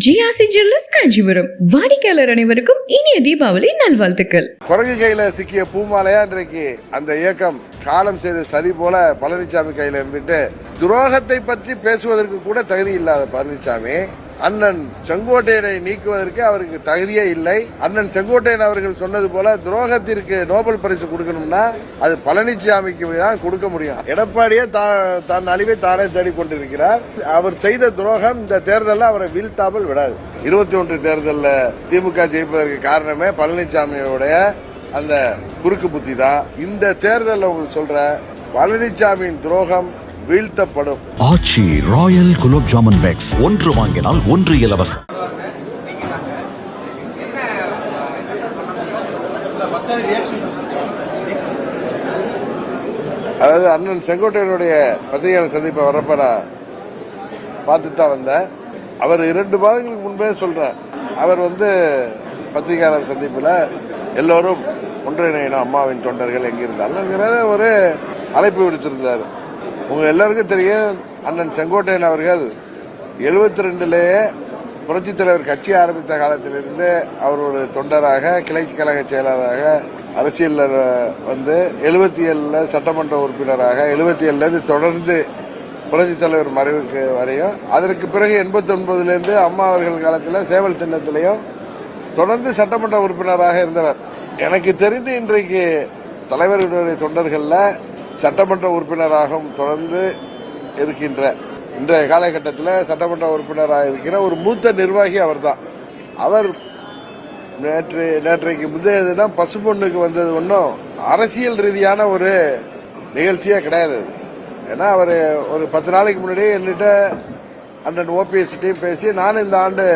GRC jewellers Kanchipuram வாடிக்கையாளர் அனைவருக்கும் இனிய தீபாவளி நல்வாழ்த்துக்கள். குரங்கு கையில சிக்கிய பூமாலையா இன்றைக்கு அந்த இயக்கம் காலம் செய்த சதி போல பழனிசாமி கையில இருந்துட்டு துரோகத்தை பற்றி பேசுவதற்கு கூட தகுதி இல்லாத பழனிசாமி அண்ணன் செங்கோட்டையனை நீக்குவதற்கு அவருக்கு தகுதியே இல்லை. அண்ணன் செங்கோட்டையன் அவர்கள் சொன்னது போல துரோகத்திற்கு நோபல் பரிசு கொடுக்கணும்னா அது பழனிசாமிக்கு தான் கொடுக்க முடியும். எடப்பாடியே தா- தன் அழிவை தானே தேடிக் கொண்டிருக்கிறார். அவர் செய்த துரோகம் இந்த தேர்தலில் அவரை வீழ்த்தாமல் விடாது. இருபத்தி ஒன்று தேர்தலில் திமுக ஜெயிப்பதற்கு காரணமே பழனிசாமியோடைய அந்த குறுக்கு புத்தி தான். இந்த தேர்தலில் உங்களுக்கு சொல்ற பழனிசாமியின் துரோகம் வீழ்த்தப்படும். Aachi royal gulab jamun packs. ஒன்று வாங்கினால் ஒன்று இலவசம் அதாவது அண்ணன் செங்கோட்டையனுடைய பத்திரிகையாளர் சந்திப்பை வரப்ப நான் பார்த்துட்டு தான் வந்தேன். அவர் இரண்டு மாதங்களுக்கு முன்பே சொல்றார். அவர் வந்து பத்திரிகையாளர் சந்திப்பில் எல்லோரும் ஒன்றிணையணும் அம்மாவின் தொண்டர்கள் எங்க இருந்தாலுங்கிறத ஒரு அழைப்பு விடுத்திருந்தார். உங்க எல்லாருக்கும் தெரியும் அண்ணன் செங்கோட்டையன் அவர்கள் எழுபத்தி ரெண்டுலேயே புரட்சித் தலைவர் கட்சி ஆரம்பித்த காலத்திலிருந்து அவர் ஒரு தொண்டராக கிளை கழக செயலராக அரசியல்ல வந்து எழுபத்தி ஏழுல சட்டமன்ற உறுப்பினராக எழுபத்தி ஏழுலேருந்து தொடர்ந்து புரட்சித் தலைவர் மறைவுக்கு வரையும் அதற்கு பிறகு எண்பத்தி ஒன்பதுலேருந்து அம்மா அவர்கள் காலத்தில் சேவல் திண்ணத்திலையும் தொடர்ந்து சட்டமன்ற உறுப்பினராக இருந்தவர். எனக்கு தெரிந்து இன்றைக்கு தலைவர்களுடைய தொண்டர்களில் சட்டமன்ற உறுப்பினராகவும் தொடர்ந்து இருக்கின்ற இன்றைய காலகட்டத்தில் சட்டமன்ற உறுப்பினராக இருக்கிற ஒரு மூத்த நிர்வாகி அவர்தான். அவர் நேற்று நேற்றைக்கு முந்தைய தினம் பசும்பொண்ணுக்கு வந்தது ஒன்றும் அரசியல் ரீதியான ஒரு நிகழ்ச்சியே கிடையாது. ஏன்னா அவர் ஒரு பத்து நாளைக்கு முன்னாடி என்கிட்ட அண்ணன் ஓபிஎஸ்கிட்டையும் பேசி நான் இந்த ஆண்டு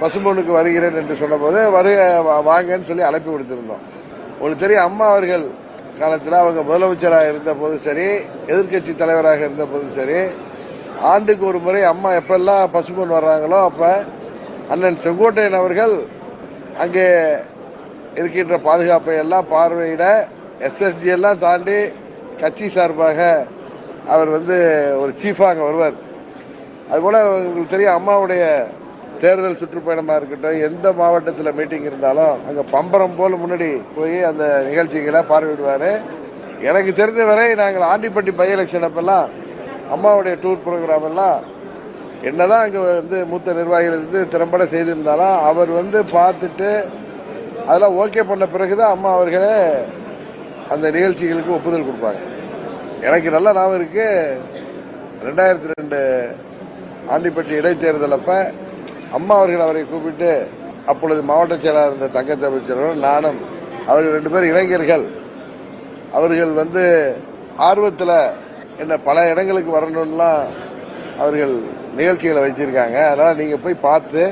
பசும்பொண்ணுக்கு வருகிறேன் என்று சொன்னபோது வருக வாங்கன்னு சொல்லி அழைப்பு கொடுத்துருந்தோம். உங்களுக்கு தெரியும் அம்மா அவர்கள் காலத்தில் அவங்க முதலமைச்சராக இருந்தபோதும் சரி எதிர்க்கட்சி தலைவராக இருந்தபோதும் சரி ஆண்டுக்கு ஒரு முறை அம்மா எப்பெல்லாம் பசும்பொன் வர்றாங்களோ அப்போ அண்ணன் செங்கோட்டையன் அவர்கள் அங்கே இருக்கின்ற பாதுகாப்பை எல்லாம் பார்வையிட எஸ்எஸ்டி எல்லாம் தாண்டி கட்சி சார்பாக அவர் வந்து ஒரு சீஃபாக அங்கே வருவார். அதுபோல் உங்களுக்கு தெரியும் அம்மாவுடைய தேர்தல் சுற்றுப்பயணமாக இருக்கட்டும் எந்த மாவட்டத்தில் மீட்டிங் இருந்தாலும் அங்கே பம்பரம் போல் முன்னாடி போய் அந்த நிகழ்ச்சிகளை பார்வையிடுவார். எனக்கு தெரிஞ்ச வரை நாங்கள் ஆண்டிப்பட்டி பை எலெக்ஷன் அப்பெல்லாம் அம்மாவுடைய டூர் ப்ரோக்ராம் எல்லாம் என்னதான் அங்கே வந்து மூத்த நிர்வாகிகள் இருந்து திறம்பட செய்திருந்தாலும் அவர் வந்து பார்த்துட்டு அதெல்லாம் ஓகே பண்ண பிறகுதான் அம்மா அவர்களே அந்த நிகழ்ச்சிகளுக்கு ஒப்புதல் கொடுப்பாங்க. எனக்கு நல்ல ஞாபகம் இருக்கு. ரெண்டாயிரத்தி ரெண்டு ஆண்டிப்பட்டி இடைத்தேர்தல் அப்போ அம்மா அவர்கள் அவரை கூப்பிட்டு அப்பொழுது மாவட்ட செயலாளர் இருந்த தங்கத்தை அமைச்சரும் நானும் அவர்கள் ரெண்டு பேரும் இளைஞர்கள். அவர்கள் வந்து ஆர்வத்தில் என்ன பல இடங்களுக்கு வரணும்லாம் அவர்கள் நிகழ்ச்சிகளை வச்சிருக்காங்க. அதனால் நீங்கள் போய் பார்த்து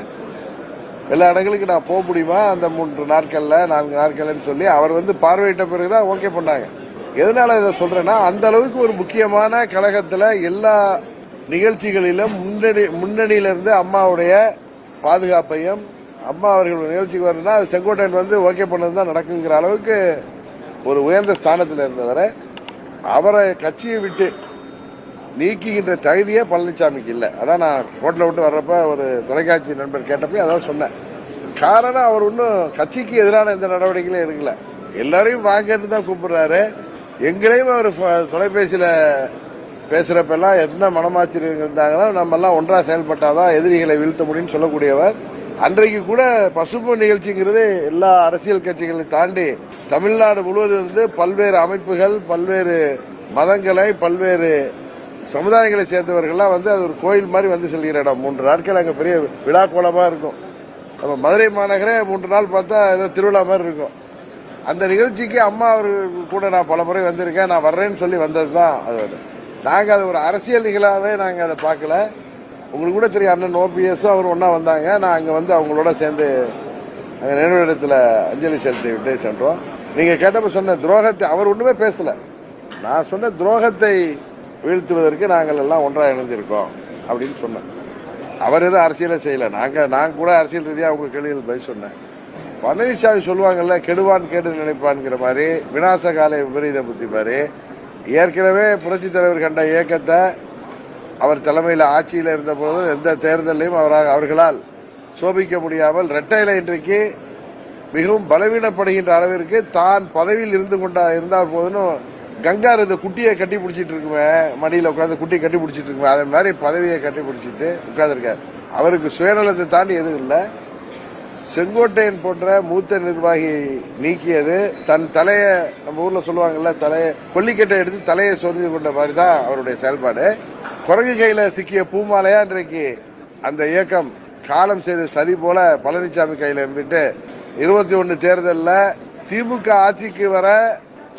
எல்லா இடங்களுக்கு நான் போக முடியுமா? அந்த மூன்று நாட்களில் நான்கு நாட்கள்னு சொல்லி அவர் வந்து பார்வையிட்ட பிறகு தான் ஓகே பண்ணாங்க. எதனால இதை சொல்றேன்னா அந்த அளவுக்கு ஒரு முக்கியமான கழகத்தில் எல்லா நிகழ்ச்சிகளிலும் முன்னணி முன்னணியிலிருந்து அம்மாவுடைய பாதுகாப்பையும் அம்மா அவர்கள் நிகழ்ச்சிக்கு வரணும்னா அது செங்கோட்டையன் வந்து ஓகே பண்ணது தான் நடக்குங்கிற அளவுக்கு ஒரு உயர்ந்த ஸ்தானத்தில் இருந்தவரை அவரை கட்சியை விட்டு நீக்குகின்ற தகுதியே பழனிசாமிக்கு இல்லை. அதான் நான் ஹோட்டலை விட்டு வர்றப்ப ஒரு தொலைக்காட்சி நண்பர் கேட்டப்போ அதான் சொன்னேன். காரணம் அவர் இன்னும் கட்சிக்கு எதிரான எந்த நடவடிக்கைகளும் எடுக்கல. எல்லாரையும் வாங்கன்னு தான் கூப்பிடுறாரு. எங்களையும் அவர் தொலைபேசியில் பேசுறப்பெல்லாம் எந்த மனமாச்சரியம் இருந்தாங்கன்னா நம்ம எல்லாம் ஒன்றா செயல்பட்டாதான் எதிரிகளை வீழ்த்த முடியும்னு சொல்லக்கூடியவர். அன்றைக்கு கூட பசுப்பு நிகழ்ச்சிங்கிறது எல்லா அரசியல் கட்சிகளை தாண்டி தமிழ்நாடு முழுவதும் இருந்து பல்வேறு அமைப்புகள் பல்வேறு மதங்களை பல்வேறு சமுதாயங்களை சேர்ந்தவர்கள்லாம் வந்து அது ஒரு கோயில் மாதிரி வந்து செல்கிற இடம். மூன்று நாட்கள் அங்கே பெரிய விழா கோலமாக இருக்கும். நம்ம மதுரை மாநகரே மூன்று நாள் பார்த்தா ஏதோ திருவிழா மாதிரி இருக்கும். அந்த நிகழ்ச்சிக்கு அம்மா அவர்கள் கூட நான் பல முறை வந்திருக்கேன். நான் வர்றேன்னு சொல்லி வந்தது தான் அது. நாங்கள் அது ஒரு அரசியல் நிகழாவே நாங்கள் அதை பார்க்கல. உங்களுக்கு கூட தெரியும் அண்ணன் ஓபிஎஸும் அவர் ஒன்றா வந்தாங்க. நான் அங்கே வந்து அவங்களோட சேர்ந்து அங்கே நினைவிடத்தில் அஞ்சலி செலுத்தி விட்டு சென்றோம். நீங்கள் கேட்டப்ப சொன்ன துரோகத்தை அவர் ஒன்றுமே பேசலை. நான் சொன்ன துரோகத்தை வீழ்த்துவதற்கு நாங்கள் எல்லாம் ஒன்றாக இணைஞ்சிருக்கோம் அப்படின்னு சொன்னேன். அவர் எதுவும் அரசியலே செய்யலை. நாங்கள் நான் கூட அரசியல் ரீதியாக அவங்க கேள்விகள் பதில் சொன்னேன். பழனிசாமி சொல்லுவாங்கல்ல கெடுவான் கேடு நினைப்பான்ங்கிற மாதிரி விநாச கால விபரீத புத்தி மாதிரி ஏற்கனவே புரட்சி தலைவர் கண்ட இயக்கத்தை அவர் தலைமையில் ஆட்சியில் இருந்தபோது எந்த தேர்தலையும் அவரால் அவர்களால் சோபிக்க முடியாமல் ரெட்டையில இன்றைக்கு மிகவும் பலவீனப்படுகின்ற அளவிற்கு தான் பதவியில் இருந்து கொண்டா இருந்தால் போதும் கங்கார் இந்த குட்டியை கட்டி பிடிச்சிட்டு இருக்குமே மடியில் உட்காந்து குட்டியை கட்டி பிடிச்சிட்டு இருக்குமே அதே மாதிரி பதவியை கட்டி பிடிச்சிட்டு உட்காந்துருக்காரு அவருக்கு சுயநலத்தை தாண்டி எதுவும் இல்லை. செங்கோட்டையன் போன்ற மூத்த நிர்வாகி நீக்கியது. தன் தலையை நம்ம ஊர்ல சொல்லுவாங்கல்ல தலையை கொல்லிக்கட்டை எடுத்து தலையை சொரிஞ்சு கொண்ட மாதிரி தான் அவருடைய செயல்பாடு. குரங்கு கையில சிக்கிய பூமாலையா இன்றைக்கு அந்த இயக்கம் காலம் செய்த சதி போல பழனிசாமி கையில இருந்துட்டு இருபத்தி ஒன்னு தேர்தலில் திமுக ஆட்சிக்கு வர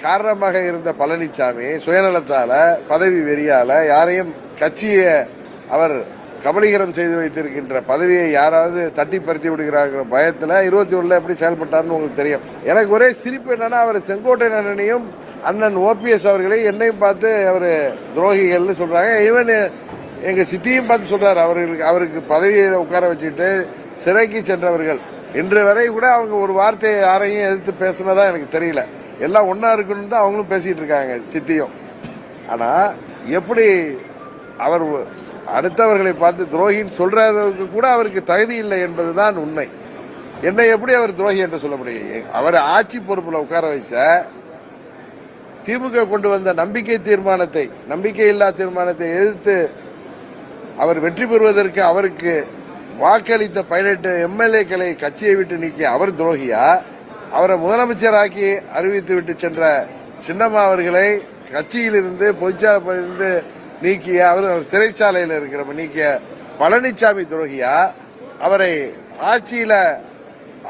காரணமாக இருந்த பழனிசாமி சுயநலத்தால பதவி வெறியால யாரையும் கட்சியை அவர் கபலீகரம் செய்து வைத்திருக்கின்ற பதவியை யாராவது தட்டி பறித்து விடுகிறார்கள் பயத்தில் இருபத்தி ஒன்றில் எப்படி செயல்பட்டார்னு உங்களுக்கு தெரியும். எனக்கு ஒரே சிரிப்பு என்னன்னா அவர் செங்கோட்டை அண்ணனையும் அண்ணன் ஓபிஎஸ் அவர்களையும் என்னையும் பார்த்து அவர் துரோகிகள்னு சொல்றாங்க. ஈவன் எங்க சித்தியும் பார்த்து சொல்றாரு அவர்களுக்கு அவருக்கு பதவியை உட்கார வச்சுட்டு சிறைக்கு சென்றவர்கள். இன்று வரை கூட அவங்க ஒரு வார்த்தையை யாரையும் எதிர்த்து பேசுனதா எனக்கு தெரியல. எல்லாம் ஒன்னா இருக்கணும்னு தான் அவங்களும் பேசிட்டு இருக்காங்க சித்தியும். ஆனா எப்படி அவர் அடுத்தவர்களை பார்த்து துரோகின்னு சொல்றதற்கு கூட அவருக்கு தகுதி இல்லை என்பதுதான் உண்மை. என்னை எப்படி அவர் துரோகி என்று சொல்ல முடியும்? அவர் ஆட்சி பொறுப்பில் உட்கார வைச்ச திமுக கொண்டு வந்த நம்பிக்கை தீர்மானத்தை நம்பிக்கை இல்லா தீர்மானத்தை எதிர்த்து அவர் வெற்றி பெறுவதற்கு அவருக்கு வாக்களித்த பதினெட்டு எம்எல்ஏக்களை கட்சியை விட்டு நீக்கி அவர் துரோகியா? அவரை முதலமைச்சராக்கி அறிவித்து விட்டு சென்ற சின்னம்மா அவர்களை கட்சியிலிருந்து பொதுச்சாலையிலிருந்து நீக்கிய அவர் சிறைச்சாலையில் இருக்கிற நீக்கிய பழனிசாமி துரோகியா அவரை ஆட்சியில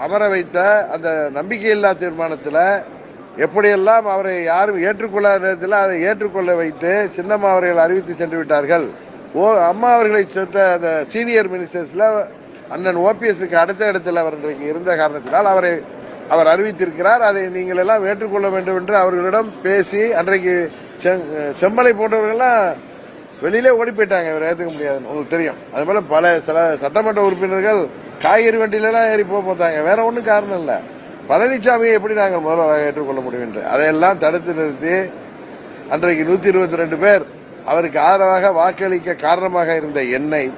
அமர வைத்த அந்த நம்பிக்கையில்லா தீர்மானத்தில் எப்படியெல்லாம் அவரை யாரும் ஏற்றுக்கொள்ளாத நேரத்தில் அதை ஏற்றுக்கொள்ள வைத்து சின்னம்மா அவர்கள் அறிவித்து சென்று விட்டார்கள். ஓ அம்மா அவர்களை சேர்த்த அந்த சீனியர் மினிஸ்டர்ஸில் அண்ணன் ஓபிஎஸ்க்கு அடுத்த இடத்தில் அவர் இன்றைக்கு இருந்த காரணத்தினால் அவரை அவர் அறிவித்திருக்கிறார். அதை நீங்கள் எல்லாம் ஏற்றுக்கொள்ள வேண்டும் என்று அவர்களிடம் பேசி அன்றைக்கு செம்மலை போன்றவர்கள்லாம் வெளியிலே ஓடி போயிட்டாங்க. இவர் ஏற்றுக்க முடியாதுன்னு உங்களுக்கு தெரியும். அது போல பல சில சட்டமன்ற உறுப்பினர்கள் காய்கறி வண்டியிலலாம் ஏறி போக பார்த்தாங்க வேற ஒன்றும் காரணம் இல்லை. பழனிசாமியை எப்படி நாங்கள் முதல்வராக ஏற்றுக்கொள்ள முடியும் என்று. அதையெல்லாம் தடுத்து நிறுத்தி அன்றைக்கு நூத்தி இருபத்தி ரெண்டு பேர் அவருக்கு ஆதரவாக வாக்களிக்க காரணமாக இருந்த என்னை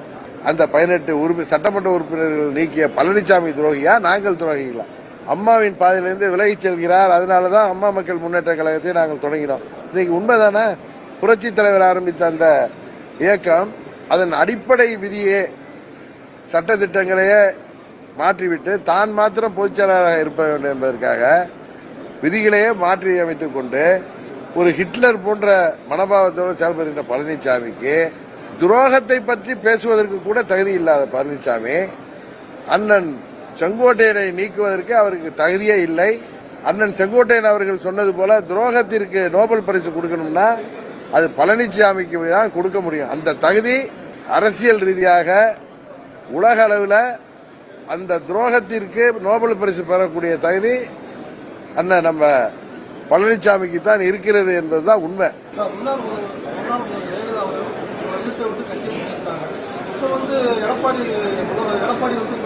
அந்த பதினெட்டு உறுப்பி சட்டமன்ற உறுப்பினர்கள் நீக்கிய பழனிசாமி துரோகியா? நாங்கள் துரோகிகளா? அம்மாவின் பாதையிலிருந்து விலகிச் செல்கிறார். அதனாலதான் அம்மா மக்கள் முன்னேற்ற கழகத்தை நாங்கள் தொடங்கினோம். இன்னைக்கு உண்மைதானே? புரட்சி தலைவர் ஆரம்பித்த அந்த இயக்கம் அதன் அடிப்படை விதியே சட்டத்திட்டங்களையே மாற்றிவிட்டு தான் மாத்திரம் பொதுச்செயலாளராக இருப்ப வேண்டும் என்பதற்காக விதிகளையே மாற்றி அமைத்துக் கொண்டு ஒரு ஹிட்லர் போன்ற மனோபாவத்தோடு செயல்படுகின்ற பழனிசாமிக்கு துரோகத்தை பற்றி பேசுவதற்கு கூட தகுதி இல்லாத பழனிசாமி அண்ணன் செங்கோட்டையனை நீக்குவதற்கு அவருக்கு தகுதியே இல்லை. அண்ணன் செங்கோட்டையன் அவர்கள் சொன்னது போல துரோகத்திற்கு நோபல் பரிசு கொடுக்கணும்னா அது பழனிசாமிக்கு தான் கொடுக்க முடியும். அந்த தகுதி அரசியல் ரீதியாக உலக அளவில் அந்த துரோகத்திற்கு நோபல் பரிசு பெறக்கூடிய தகுதி அண்ணன் நம்ம பழனிசாமிக்கு தான் இருக்கிறது என்பதுதான் உண்மை. வந்து எடப்பாடி வந்து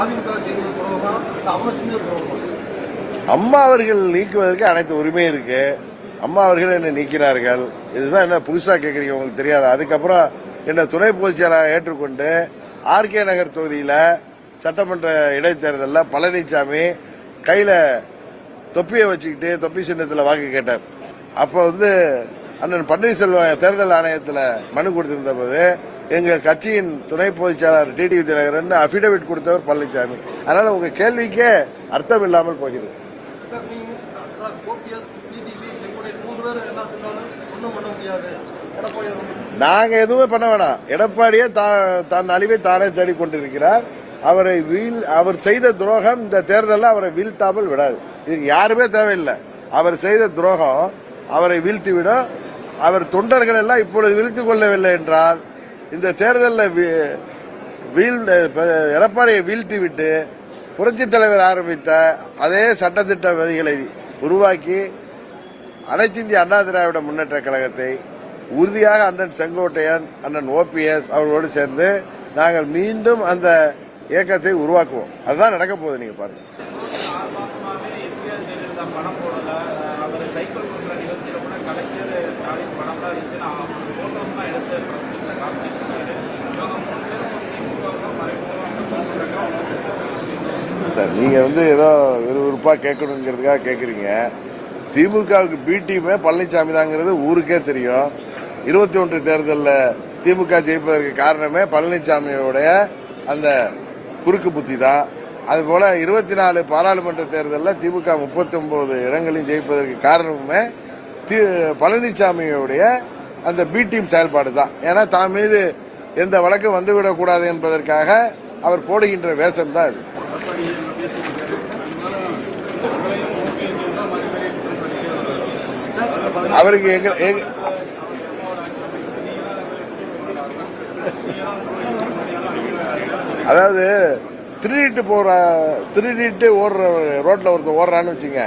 அதிமுக செய்வது அம்மா அவர்கள் நீக்குவதற்கு அனைத்து உரிமை இருக்கு. அம்மா அவர்கள் என்னை நீக்கினார்கள். இதுதான் என்ன புதுசாக கேட்குறீங்க உங்களுக்கு தெரியாது? அதுக்கப்புறம் என்னை துணை பொதுச் செயலாளர் ஏற்றுக்கொண்டு ஆர்கே நகர் தொகுதியில் சட்டமன்ற இடைத்தேர்தலில் பழனிசாமி கையில் தொப்பியை வச்சுக்கிட்டு தொப்பி சின்னத்தில் வாக்கு கேட்டார். அப்போ வந்து அண்ணன் பன்னீர்செல்வம் தேர்தல் ஆணையத்தில் மனு கொடுத்திருந்த போது எங்கள் கட்சியின் துணை பொதுச் செயலாளர் டிடிவி தினகரன் அபிடவிட் கொடுத்தவர் பழனிசாமி அதனால உங்க கேள்விக்கே அர்த்தம் இல்லாமல் போகிறது சார் நீங்க சார் ஓபிஎஸ் டிடிவி செங்கோடை மூணு பேர் என்ன ஒன்றும் பண்ண முடியாது. எடப்பாடி நாங்க எதுவுமே பண்ண வேணாம். எடப்பாடியே தா- தன் அழிவை தானே தேடிக்கொண்டிருக்கிறார். அவரை வீழ் அவர் செய்த துரோகம் இந்த தேர்தலில் அவரை வீழ்த்தாமல் விடாது. இதுக்கு யாருமே தேவையில்லை. அவர் செய்த துரோகம் அவரை வீழ்த்திவிடும். அவர் தொண்டர்கள் எல்லாம் இப்பொழுது வீழ்த்து கொள்ளவில்லை என்றால் இந்த தேர்தலில் வீ- வீழ் எடப்பாடியை வீழ்த்திவிட்டு புரட்சித் தலைவர் ஆரம்பித்த அதே சட்டத்திட்ட விதிகளை உருவாக்கி அனைத்து இந்திய அண்ணா திராவிட முன்னேற்ற கழகத்தை உறுதியாக அண்ணன் செங்கோட்டையன் அண்ணன் ஓபிஎஸ் அவர்களோடு சேர்ந்து நாங்கள் மீண்டும் அந்த இயக்கத்தை உருவாக்குவோம். அதுதான் நடக்க போகுது நீங்க பாருங்க. சார் நீங்க வந்து ஏதோ விறுவிறுப்பா கேட்கணுங்கிறதுக்காக கேக்குறீங்க. திமுகவுக்கு பி டீமே பழனிசாமி தாங்கிறது ஊருக்கே தெரியும். இருபத்தி ஒன்று தேர்தலில் திமுக ஜெயிப்பதற்கு காரணமே பழனிசாமியோடைய அந்த குறுக்கு புத்தி தான். அதுபோல இருபத்தி நாலு பாராளுமன்ற தேர்தலில் திமுக முப்பத்தி ஒன்பது இடங்களில் ஜெயிப்பதற்கு காரணமுமே தி- பழனிசாமியுடைய அந்த பி டீம் செயல்பாடு தான். ஏன்னா தான் மீது எந்த வழக்கு வந்துவிடக்கூடாது என்பதற்காக அவர் போடுகின்ற வேஷம் தான் இது. அவருக்கு எங்க எங்க- அதாவது திருடிட்டு போற திருடிட்டு ஓடுற ரோட்ல ஒருத்தர் ஓடுறான்னு வச்சுங்க.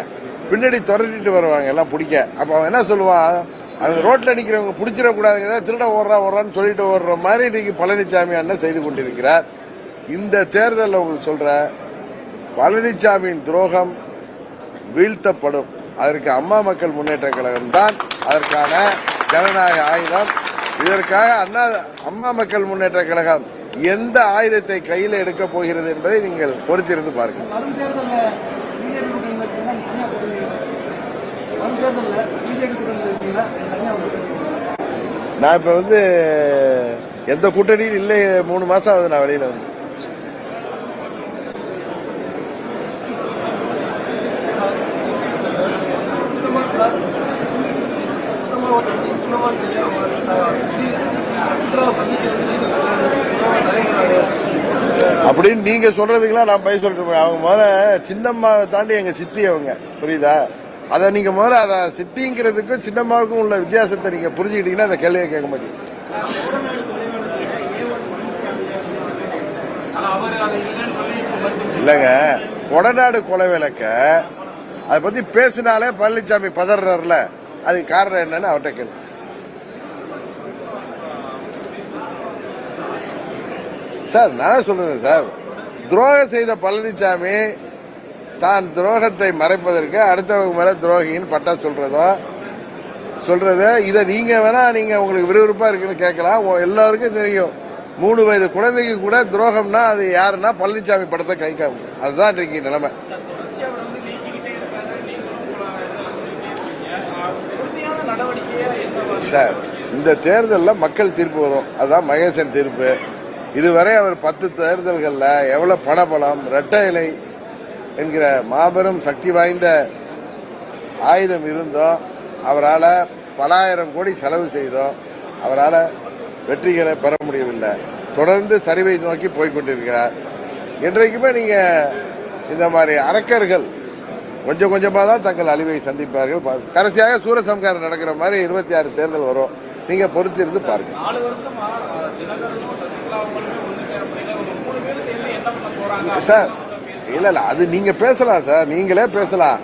பின்னாடி துரட்டிட்டு வருவாங்க எல்லாம் பிடிக்க. அப்ப அவன் என்ன சொல்லுவான் அந்த ரோட்ல நிக்கிறவங்க பிடிச்சிடக்கூடாதுங்க திருட ஓடுறா ஓடுறான்னு சொல்லிட்டு ஓடுற மாதிரி இன்னைக்கு பழனிசாமி அண்ணன் செய்து கொண்டிருக்கிறார். இந்த தேர்தலில் உங்களுக்கு சொல்ற பழனிசாமியின் துரோகம் வீழ்த்தப்படும். அதற்கு அம்மா மக்கள் முன்னேற்ற கழகம் தான் அதற்கான ஜனநாயக ஆயுதம். இதற்காக அண்ணா அம்மா மக்கள் முன்னேற்ற கழகம் எந்த ஆயுதத்தை கையில் எடுக்க போகிறது என்பதை நீங்கள் பொறுத்திருந்து பாருங்கள் நான் இப்ப வந்து எந்த கூட்டணியும் இல்லை. மூணு மாசம் ஆகுது நான் வெளியில வந்து. சின்னமாவை சந்தி சின்னமா சசிகலாவை சந்திக்கிறதுக்கு தயங்குறாரு அப்படின்னு நீங்க சொல்றதுக்கெல்லாம் நான் பய சொல்றேன். அவங்க முதல்ல சின்னம்மாவை தாண்டி எங்க சித்தி அவங்க. புரியுதா? அதை நீங்க முதல்ல அதை சித்திங்கிறதுக்கும் சின்னம்மாவுக்கும் உள்ள வித்தியாசத்தை நீங்க புரிஞ்சுக்கிட்டீங்கன்னா அந்த கேள்வியை கேட்க மாட்டீங்க இல்லைங்க. கொடநாடு கொலை விளக்க அதை பத்தி பேசினாலே பழனிசாமி பதறாருல அதுக்கு காரணம் என்னன்னு அவர்கிட்ட கேள்வி சார் நான் சொல்றேன் சார். துரோகம் செய்த பழனிசாமி தான் துரோகத்தை மறைப்பதற்கு அடுத்தவங்க மேல துரோகின்னு பட்டா சொல்றதோ சொல்றது இதை நீங்க வேணா நீங்க உங்களுக்கு விறுவிறுப்பா இருக்குன்னு கேட்கலாம். எல்லாருக்கும் தெரியும். மூணு வயது குழந்தைக்கு கூட துரோகம்னா அது யாருன்னா பழனிசாமி படத்தை கை காமி அதுதான் இன்றைக்கு நிலைமை தொடர்ச்சி அவர் வந்து நீக்கிக்கிட்டே இருக்காரு நீங்களும் உங்களை உறுதியான நடவடிக்கையா என்ன வரும்? சார் இந்த தேர்தலில் மக்கள் தீர்ப்பு வரும். அதுதான் மகேசன் தீர்ப்பு. இதுவரை அவர் பத்து தேர்தல்களில் எவ்வளோ பணபலம் இரட்டை இலை என்கிற மாபெரும் சக்தி வாய்ந்த ஆயுதம் இருந்தோ அவரால் பல ஆயிரம் கோடி செலவு செய்தோ அவரால் வெற்றிகளை பெற முடியவில்லை. தொடர்ந்து சரிவை நோக்கி போய்கொண்டிருக்கிறார் என்றைக்குமே நீங்கள் இந்த மாதிரி அரக்கர்கள் கொஞ்சம் கொஞ்சமா தான் தங்கள் அழிவை சந்திப்பார்கள். கடைசியாக சூரசம்காரம் நடக்கிற மாதிரி இருபத்தி ஆறு தேர்தல் வரும். நீங்க பொறுத்திருந்து பாருங்க. சேர இல்ல இல்ல அது நீங்க பேசலாம் சார். நீங்களே பேசலாம்.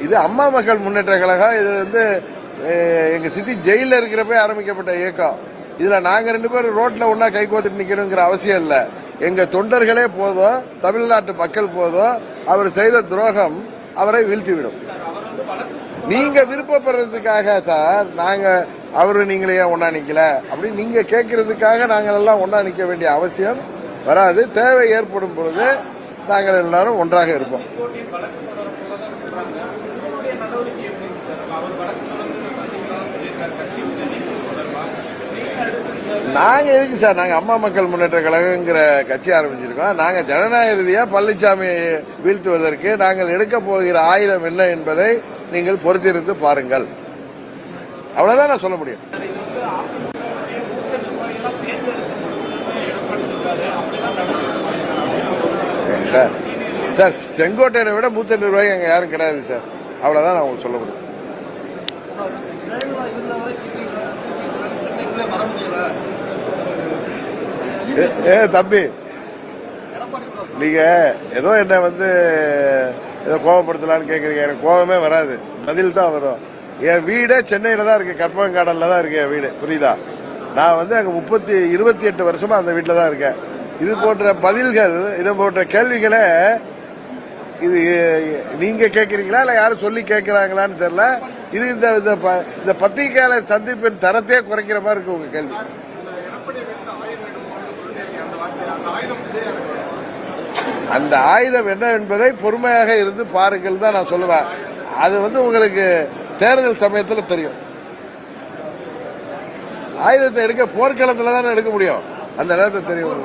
இது அம்மா மக்கள் முன்னேற்ற கழகம். இது வந்து அஹ், எங்க சித்தி ஜெயில இருக்கிறப்ப ஆரம்பிக்கப்பட்ட இயக்கம். இதுல நாங்க ரெண்டு பேரும் ரோட்ல ஒன்னா கை கோத்துட்டு நிக்கணுங்கிற அவசியம் இல்ல. எங்க தொண்டர்களே போதும். தமிழ்நாட்டு மக்கள் போதும். அவர் செய்த துரோகம் அவரை வீழ்த்திவிடும். நீங்க விருப்பப்படுறதுக்காக சார் நாங்க அவரு நீங்களே ஏன் ஒன்னா நிக்கல அப்படின்னு நீங்க கேட்கறதுக்காக நாங்கள் எல்லாம் ஒன்னா நிக்க வேண்டிய அவசியம் வராது. தேவை ஏற்படும் பொழுது நாங்கள் எல்லாரும் ஒன்றாக இருப்போம். நாங்கள் எதுக்கு சார்? நாங்கள் அம்மா மக்கள் முன்னேற்ற கழகங்கிற கட்சி ஆரம்பிச்சிருக்கோம். நாங்கள் ஜனநாயக ரீதியாக பழனிசாமி வீழ்த்துவதற்கு நாங்கள் எடுக்க போகிற ஆயுதம் என்ன என்பதை நீங்கள் பொறுத்திருந்து பாருங்கள். அவ்வளவுதான் நான் சொல்ல முடியும். சார் சார் செங்கோட்டையனை விட மூத்த நிர்வாகி அங்கே யாரும் கிடையாது சார். அவ்வளவுதான் நான் உங்களுக்கு சொல்ல முடியும். சார் இருந்தவரை சென்னைக்குள்ளே வர முடியல. ஏ- ஏ தம்பி. நீங்க ஏதோ என்ன வந்து ஏதோ கோவப்படுத்தலாம்னு கேக்குறீங்க. எனக்கு கோவமே வராது. பதில் தான் வரும். என் வீடே சென்னையில தான் இருக்கு. கற்பகங்காடன்ல தான் இருக்கு என் வீடு. புரியுதா? நான் வந்து அங்க முப்பத்தி இருபத்தி எட்டு வருஷமா அந்த வீட்டில் தான் இருக்கேன். இது போன்ற பதில்கள் இது போன்ற கேள்விகளை இது நீங்க கேக்குறீங்களா? இல்ல யாரும் சொல்லி கேக்குறாங்களான்னு தெரியல. இது இந்த இந்த ப- இந்த பத்திரிகையாளர் சந்திப்பின் தரத்தையே குறைக்கிற மாதிரி இருக்கு உங்க கேள்வி. அந்த ஆயுதம் என்ன என்பதை பொறுமையாக இருந்து பாருங்கள் தான் நான் சொல்லுவேன். அது வந்து உங்களுக்கு தேர்தல் சமயத்தில் தெரியும். ஆயுதத்தை எடுக்க போர்க்களத்தில் தானே எடுக்க முடியும். அந்த நேரத்தை தெரியும்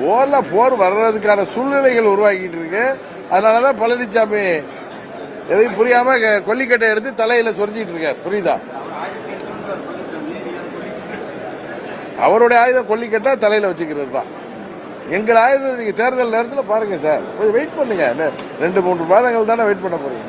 போர்ல போர் வர்றதுக்கான சூழ்நிலைகள் உருவாக்கிட்டு இருக்கு. அதனாலதான் பழனிசாமி எதையும் புரியாம கொல்லிக்கட்டை எடுத்து தலையில சொரிஞ்சிட்டு இருக்கார். புரியுதா? அவருடைய ஆயுதம் கொல்லிக்கட்டை தலையில வச்சுக்கிறது தான். எங்கள் ஆயுதம் நீங்க தேர்தல் நேரத்தில் பாருங்க சார். கொஞ்சம் வெயிட் பண்ணுங்க. இன்னும் ரெண்டு மூன்று மாதங்கள் தானே வெயிட் பண்ண போறீங்க.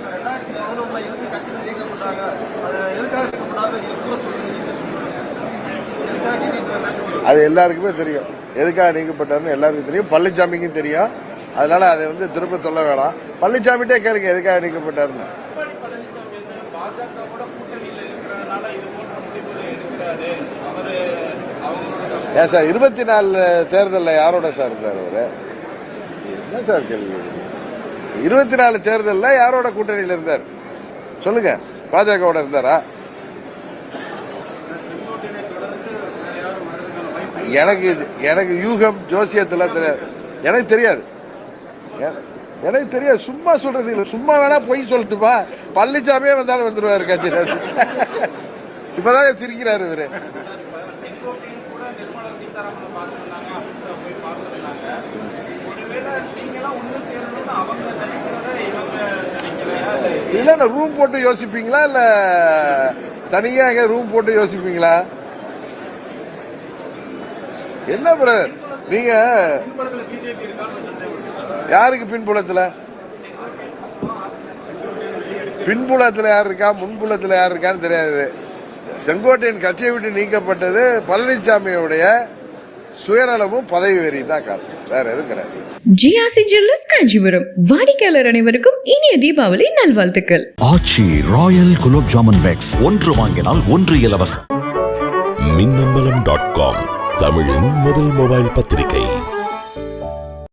அது நீங்களே எல்லாருக்குமே தெரியும். எதுக்காக நீக்கப்பட்டாருன்னு எல்லாருக்கும் தெரியும். பழனிசாமிக்கும் தெரியும். அதனால அதை வந்து திரும்ப சொல்ல வேணாம். பழனிசாமிகிட்டே கேளுங்க எதுக்காக நீக்கப்பட்டாருன்னு எடப்பாடி பழனிசாமி வந்து பாஜக கூட கூட்டணியில் இருக்கிறதுனால இது போன்ற முடிவுகளை எடுக்கிறாரு அவரு அவங்களோட ஏன் சார் இருபத்தி நாலு தேர்தலில் யாரோட சார் இருந்தார் அவர்? என்ன சார் கேள்வி? இருபத்தி நாலு தேர்தலில் யாரோட கூட்டணியில் இருந்தார்? சொல்லுங்க. பாஜகவோட இருந்தாரா? எனக்கு இது- எனக்கு யூகம் ஜோசியத்தில் தெரியாது. எனக்கு தெரியாது. எனக்கு தெரியாது. சும்மா சொல்றது இல்லை. சும்மா வேணா பொய் சொல்லட்டுமா? பழனிசாமியே வந்தாலும் வந்துடுவாரு கட்சியில. இப்பதான் சிரிக்கிறாரு இவரு. நினைக்கிறதா நான் ரூம் போட்டு யோசிப்பீங்களா? இல்ல தனியாக ரூம் போட்டு யோசிப்பீங்களா? என்ன பிரதர் நீங்க யாருக்கு பின்புலத்துல? பின்புலத்துல யார் இருக்கா? முன்புலத்துல யார் இருக்கான்னு தெரியாது. செங்கோட்டையின் கட்சியை விட்டு நீக்கப்பட்டது பழனிசாமியுடைய சுயநலமும் பதவி வெறி தான் காரணம். வேற எதுவும் கிடையாது. ஜிஆர்சி ஜுவல்லர்ஸ் காஞ்சிபுரம் வாடிக்கையாளர் அனைவருக்கும் இனிய தீபாவளி நல்வாழ்த்துக்கள். ஆச்சி ராயல் குலோப் ஜாமுன் பேக்ஸ் ஒன்று வாங்கினால் ஒன்று இலவசம். மின்னம்பலம் டாட் காம் தமிழின் முதல் மொபைல் பத்திரிகை.